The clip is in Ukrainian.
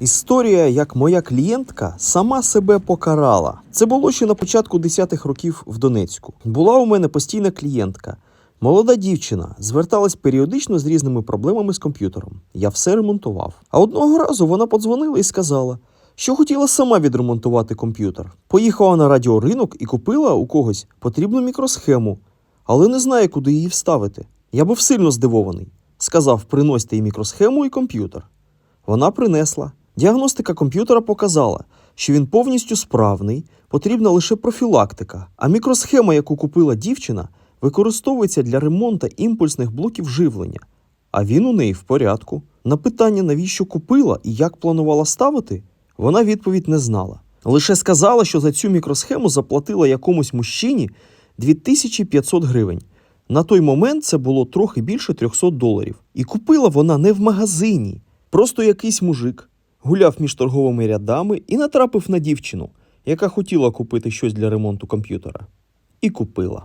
Історія, як моя клієнтка сама себе покарала. Це було ще на початку 10-х років в Донецьку. Була у мене постійна клієнтка. Молода дівчина зверталась періодично з різними проблемами з комп'ютером. Я все ремонтував. А одного разу вона подзвонила і сказала, що хотіла сама відремонтувати комп'ютер. Поїхала на радіоринок і купила у когось потрібну мікросхему, але не знає, куди її вставити. Я був сильно здивований. Сказав, приносьте і мікросхему, і комп'ютер. Вона принесла. Діагностика комп'ютера показала, що він повністю справний, потрібна лише профілактика. А мікросхема, яку купила дівчина, використовується для ремонту імпульсних блоків живлення. А він у неї в порядку. На питання, навіщо купила і як планувала ставити, вона відповідь не знала. Лише сказала, що за цю мікросхему заплатила якомусь мужчині 2500 гривень. На той момент це було трохи більше 300 доларів. І купила вона не в магазині. Просто якийсь мужик гуляв між торговими рядами і натрапив на дівчину, яка хотіла купити щось для ремонту комп'ютера. І купила.